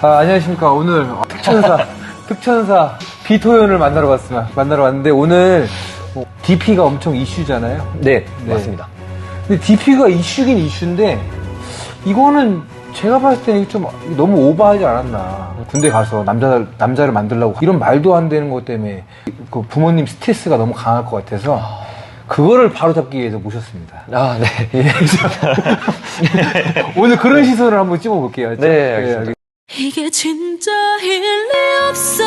아, 안녕하십니까. 오늘 특천사, 특천사 비토연을 만나러 왔습니다. 만나러 왔는데 오늘 뭐 DP가 엄청 이슈잖아요. 네, 네. 맞습니다. 근데 DP가 이슈긴 이슈인데 이거는 제가 봤을 때는 좀 너무 오버하지 않았나. 군대 가서 남자, 남자를 만들려고 이런 말도 안 되는 것 때문에 그 부모님 스트레스가 너무 강할 것 같아서 그거를 바로 잡기 위해서 모셨습니다. 아, 네. 예. 오늘 그런 시선을 한번 찍어볼게요. 네, 알겠습니다. 이게 진짜 일 리 없어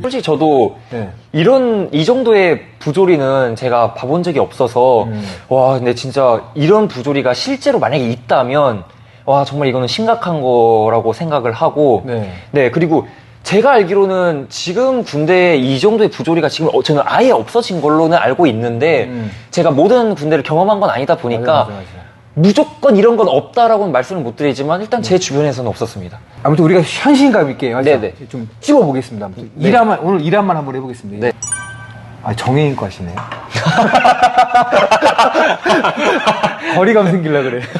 솔직히 저도 네. 이런, 이 정도의 부조리는 제가 봐본 적이 없어서, 음. 와, 근데 진짜 이런 부조리가 실제로 만약에 있다면, 와, 정말 이거는 심각한 거라고 생각을 하고, 네. 네, 그리고 제가 알기로는 지금 군대에 이 정도의 부조리가 지금 어, 저는 아예 없어진 걸로는 알고 있는데, 음. 제가 모든 군대를 경험한 건 아니다 보니까, 맞아, 맞아, 맞아. 무조건 이런 건 없다라고는 말씀을 못 드리지만, 일단 제 주변에서는 없었습니다. 아무튼 우리가 현실감 있게 맞죠? 네네. 좀 찝어보겠습니다. 아무튼 네. 일화만 오늘 일화만 한번 해보겠습니다. 네. 아 정혜인과시네요. 거리감 생길라 그래.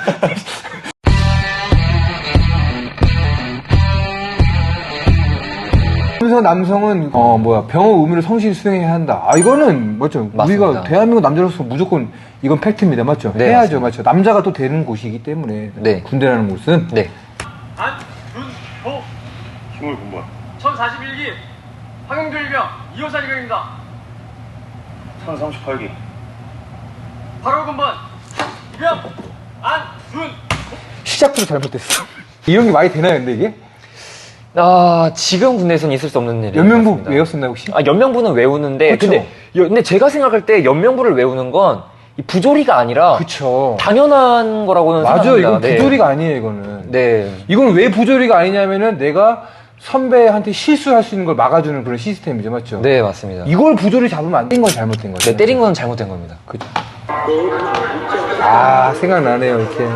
남성 남성은 어 뭐야 병원 의무를 성실히 수행해야 한다. 아 이거는 맞죠? 맞습니다. 우리가 대한민국 남자로서 무조건 이건 팩트입니다, 맞죠? 네, 해야죠, 맞죠? 남자가 또 되는 곳이기 때문에 네. 군대라는 곳은 네. 안준호 힘을 공부한 1041기 황영조 일병 이호사 일병입니다 1038기 바로 군번 일병 안준 시작부터 잘못됐어. 이런 게 말이 되나요, 근데 이게? 아, 지금 군대에서는 있을 수 없는 일이에요. 연명부 외웠었나요, 혹시? 아, 연명부는 외우는데, 그쵸. 근데, 여- 근데 제가 생각할 때 연명부를 외우는 건이 부조리가 아니라 그쵸. 당연한 거라고는 맞아, 생각합니다. 이건 네. 부조리가 아니에요, 이거는. 네. 이건 왜 부조리가 아니냐면은 내가 선배한테 실수할 수 있는 걸 막아주는 그런 시스템이죠, 맞죠? 네, 맞습니다. 이걸 부조리 잡으면 안 된 건 잘못된 거죠. 네, 때린 건 잘못된 겁니다. 그죠. 아, 생각나네요, 이렇게.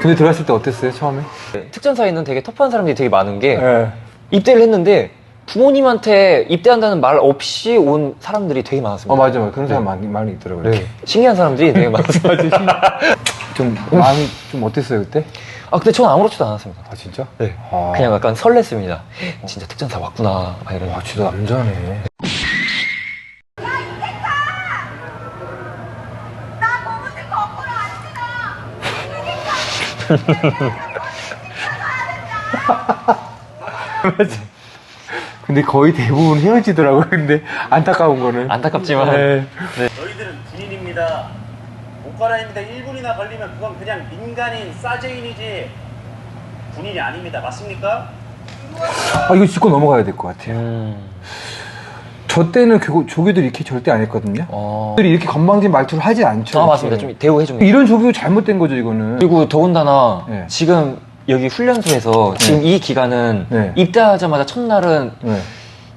군대 들어갔을 때 어땠어요, 처음에? 네, 특전사에는 되게 터프한 사람들이 되게 많은 게, 예. 입대를 했는데, 부모님한테 입대한다는 말 없이 온 사람들이 되게 많았습니다. 어, 맞아, 맞아. 그런 사람 많이, 많이 있더라고요. 네. 신기한 사람들이 되게 많았어요. 좀, 마음이 좀 어땠어요, 그때? 아, 근데 저는 아무렇지도 않았습니다. 아, 진짜? 네. 아. 그냥 약간 설렜습니다. 진짜 특전사 왔구나. 막 이런. 와, 진짜 남자네. 근데 거의 대부분 헤어지더라고요. 근데 안타까운 거는. 안타깝지만. 네. 너희들은 군인입니다 옷 갈아입는데 1분이나 걸리면 그건 그냥 민간인 싸제인이지 군인이 아닙니다 맞습니까? 아, 이거 짚고 넘어가야 될 것 같아요. 음. 저 때는 그 조교들이 이렇게 절대 안 했거든요. 어. 조교들이 이렇게 건방진 말투를 하지 않죠. 아. 맞습니다. 좀 대우해 줍니다. 이런 조교 잘못된 거죠, 이거는. 그리고 더군다나 네. 지금 여기 훈련소에서 지금 이 기간은 네. 입대하자마자 첫날은 네.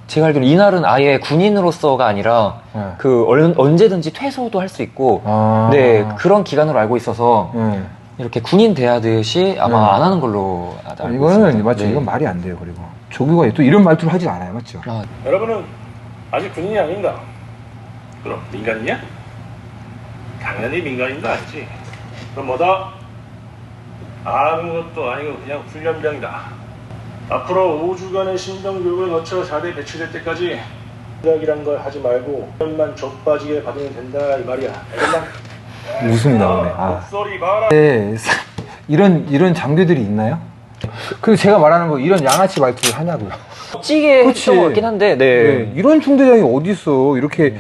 제가 알기로 이날은 아예 군인으로서가 아니라 네. 그 얼- 언제든지 퇴소도 할 수 있고 아. 네 그런 기간으로 알고 있어서 네. 이렇게 군인 대하듯이 아마 네. 안 하는 걸로 알고 아, 이거는 있습니다. 맞죠. 네. 이건 말이 안 돼요. 그리고 조교가 또 이런 말투를 하지 않아요, 맞죠? 아, 여러분은 아직 군인이 아닙니다 그럼 민간인이야? 당연히 민간인도 아니지 그럼 뭐다? 아무것도 아니고 그냥 훈련병이다 앞으로 5주간의 신병교육을 거쳐 4대 배치될 때까지 훈련이란 걸 하지 말고 훈련만 족빠지게 받으면 된다 이 말이야? 웃음이 나오네. 아. 목소리 봐라 네, 사- 이런 이런 장교들이 있나요? 그리고 제가 말하는 거 이런 양아치 말투를 하냐고요. 그치. 했던 것 같긴 한데 네. 네, 이런 중대장이 어디 있어? 이렇게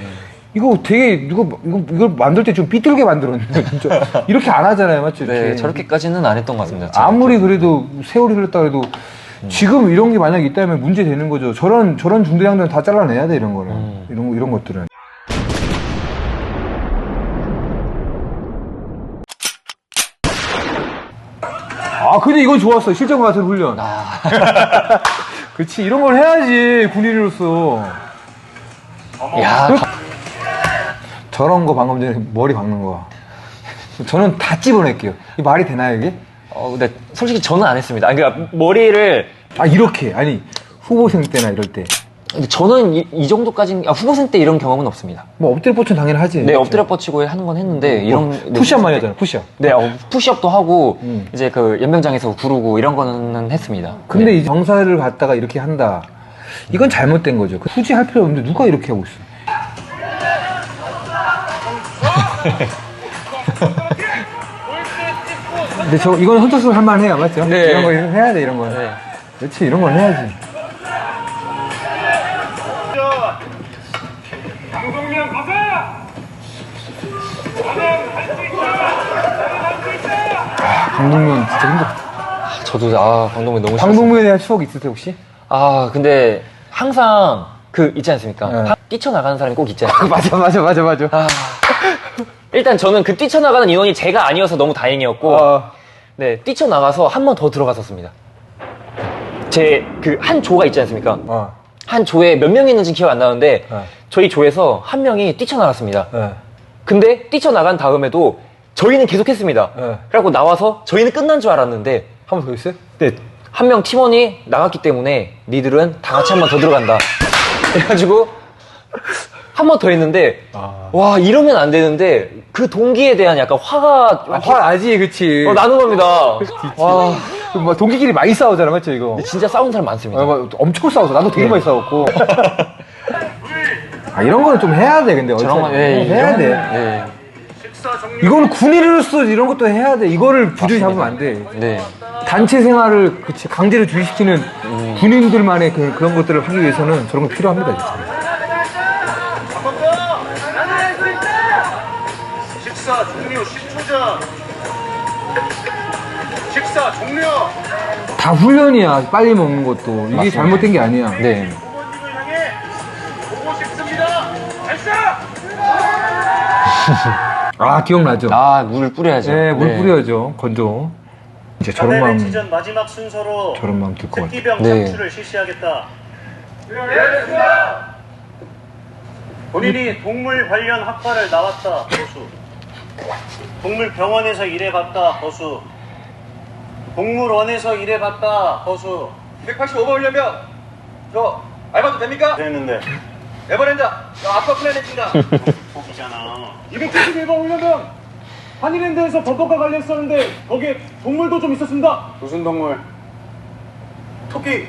이거 되게 이거 이거 이걸 만들 때 좀 삐뚤게 만들었는데 진짜 이렇게 안 하잖아요, 맞죠? 네, 이렇게. 저렇게까지는 안 했던 것 같습니다. 아무리 그래도 세월이 흘렀다 그래도 지금 이런 게 만약 있다면 문제 되는 거죠. 저런 저런 중대장들은 다 잘라내야 돼 이런 거는 음. 이런 이런 것들은. 아 근데 이건 좋았어 실전 같은 훈련. 아, 그렇지 이런 걸 해야지 군인으로서. 야, 그- 저런 거 방금 전에 머리 박는 거. 저는 다 집어낼게요. 이 말이 되나요 이게? 어, 근데 솔직히 저는 안 했습니다. 아니, 그러니까 머리를 아 이렇게 아니 후보생 때나 이럴 때. 근데 저는 이, 이 정도까지는 아, 후보생 때 이런 경험은 없습니다. 뭐 엎드려 뻗쳐 당연히 하지. 네, 엎드려 뻗치고 하는 건 했는데 이런 뭐, 푸시업 많이 하잖아. 푸시업. 네, 어, 푸시업도 하고 음. 이제 그 연병장에서 구르고 이런 거는 했습니다. 근데 네. 이 정사를 갖다가 이렇게 한다. 이건 잘못된 거죠. 그 굳이 할 필요 없는데 누가 이렇게 하고 있어? 근데 저 이건 헌터스 할 만해요, 맞죠? 네. 이런 거 해야 돼, 이런 거. 네. 그렇지, 이런 걸 해야지. 강동명 가자! 나는 할수 있다! 아, 강동문 진짜 힘들었다. 저도 아 광동면 너무 싫었어요. 강동문에 대한 추억 있으세요 혹시? 아 근데 항상 그 있지 않습니까? 네. 하- 뛰쳐나가는 사람이 꼭 있지 않습니까? 맞아, 맞아, 맞아, 맞아. 아, 일단 저는 그 뛰쳐나가는 인원이 제가 아니어서 너무 다행이었고 어, 네 뛰쳐나가서 한 번 더 들어갔었습니다. 제 그 한 조가 있지 않습니까? 어, 한 조에 몇 명이 있는지 기억 안 나는데 네. 저희 조에서 한 명이 뛰쳐나갔습니다. 네. 근데 뛰쳐나간 다음에도 저희는 계속했습니다. 네. 그래갖고 나와서 저희는 끝난 줄 알았는데 한 번 더 있어요? 네, 한 명 팀원이 나갔기 때문에 니들은 다 같이 한 번 더 들어간다. 그래가지고 한 번 더 했는데 아. 와 이러면 안 되는데 그 동기에 대한 약간 화가 아, 화 나지, 그치. 어, 나는 겁니다. 와그 뭐, 동기끼리 많이 싸우잖아, 맞죠, 이거? 진짜 싸운 사람 많습니다. 어, 뭐, 엄청 싸웠어. 나도 되게 많이 싸웠고. 아, 이런 거는 좀 해야 돼, 근데. 저런 거. 예, 해야 이런- 돼. 네. 이거는 군인으로서 이런 것도 해야 돼. 이거를 부주의 잡으면 안 돼. 네. 단체 생활을 그치, 강제로 주의시키는 군인들만의 그, 런 것들을 하기 위해서는 저런 거 필요합니다, 진짜. 식사 종료! 다 훈련이야, 빨리 먹는 것도. 이게 맞습니다. 잘못된 게 아니야. 네. 부모님을 향해 보고 싶습니다. 발사! 아, 기억나죠? 아, 물 뿌려야죠. 네, 물 뿌려야죠. 건조. 이제 저런 마음, 배치전 마지막 순서로 저런 마음 들 것 같아. 특기병 네. 창출을 실시하겠다. 본인이 동물 관련 학과를 나왔다. 허수. 동물 병원에서 일해봤다. 허수. 동물원에서 일해봤다. 허수. 285번 훈련병. 저 알바도 됩니까? 그랬는데 에버랜다. 저 아까 플래닛입니다. 복이잖아. 271번 훈련병. 한일랜드에서 벚꽃과 관련했었는데 거기에 동물도 좀 있었습니다. 무슨 동물? 토끼.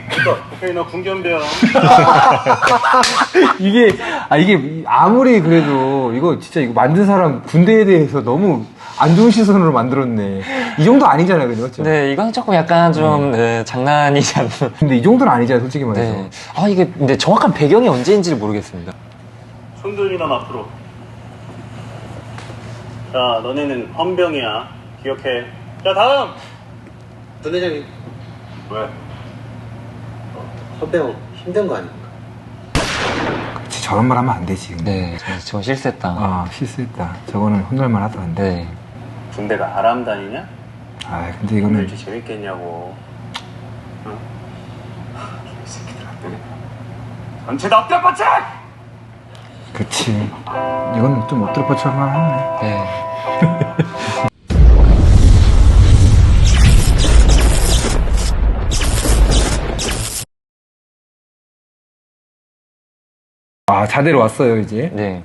오케이 너 군견병. 이게, 아, 이게 아무리 그래도 이거 진짜 이거 만든 사람 군대에 대해서 너무 안 좋은 시선으로 만들었네. 이 정도 아니잖아요, 그죠? 맞죠? 네, 이건 조금 약간 좀 네, 장난이지 않나. 근데 이 정도는 아니잖아요, 솔직히 말해서. 네. 아, 이게 근데 정확한 배경이 언제인지 를 모르겠습니다. 손들리나 앞으로. 자, 너네는 헌병이야. 기억해. 자, 다음. 부대장님 왜? 헌병 힘든 거 아닙니까? 그치, 저런 말 하면 안 되지. 네, 저, 저 실수했다. 아, 실수했다. 저거는 혼날만 하다, 근데. 네. 군대가 아람 다니냐? 아, 근데 이거는. 이렇게 재밌겠냐고. 응? 이 새끼들 안 되겠다. 전체 다 엎드려 뻗쳐! 그치. 이건 좀 엎드려 뻗쳐 할만 하네. 네. 아, 자대로 왔어요, 이제. 네.